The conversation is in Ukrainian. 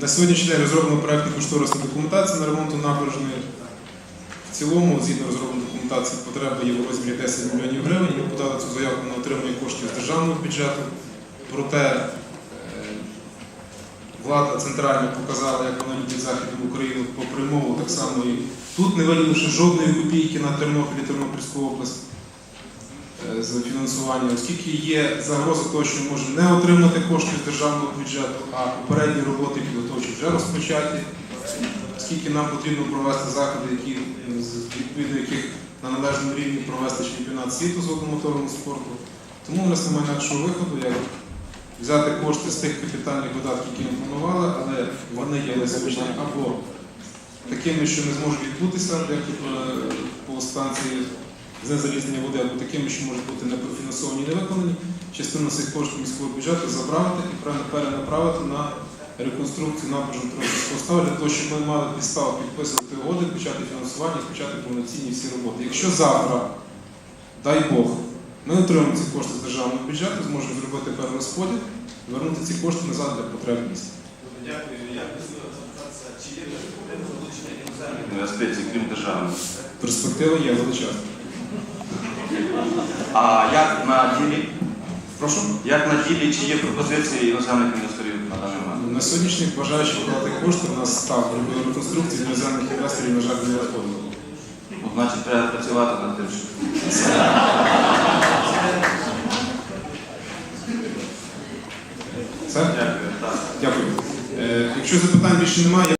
На сьогоднішній день розроблено проєктну кошторисну документацію на ремонту набережної. В цілому, згідно розробленої документації, потреба є у розмірі 10 мільйонів гривень. Ми подали цю заявку на отримання коштів з державного бюджету. Проте е, влада центральна показала, як вона любить Західну Україну попри мову, так само і тут не виділивши жодної копійки на Тернопіль і Тернопільську область з фінансування, оскільки є загроза того, що ми можемо не отримати кошти з державного бюджету, а попередні роботи підготовчі вже розпочаті, оскільки нам потрібно провести заходи, які е, відповідно яких на належному рівні провести чемпіонат світу з водомоторного спорту. Тому у нас немає інакшого виходу, як взяти кошти з тих капітальних видатків, які ми планували, але вони є визначені або такими, що не зможуть відбутися, як е, по станції з залізнення води, або такими, що можуть бути непрофінансовані і не виконані, частину цих коштів міського бюджету забрати і перенаправити на реконструкцію набережного транспортного ставу для того, щоб ми мали підставу підписувати угоди, почати фінансування, і почати повноцінні всі роботи. Якщо завтра, дай Бог, ми отримаємо ці кошти з державного бюджету, зможемо зробити перерозподіл, вернути ці кошти назад для потреб міста. Дякую. Я хотів запитатися, чи є залучення іноземних інвестицій, крім державних. Перспектива є величезна. А як на ділі? Прошу. Як на ділі, чи є пропозиції іноземних інвесторів на даний момент? На сьогоднішній бажаючих вкладати кошти у нас став робили реконструкції іноземних інвесторів, на жаль, не надходило. Ну, значить, треба працювати над тим, що Це? Дякую. Так. Дякую. Е, якщо запитань більше немає, я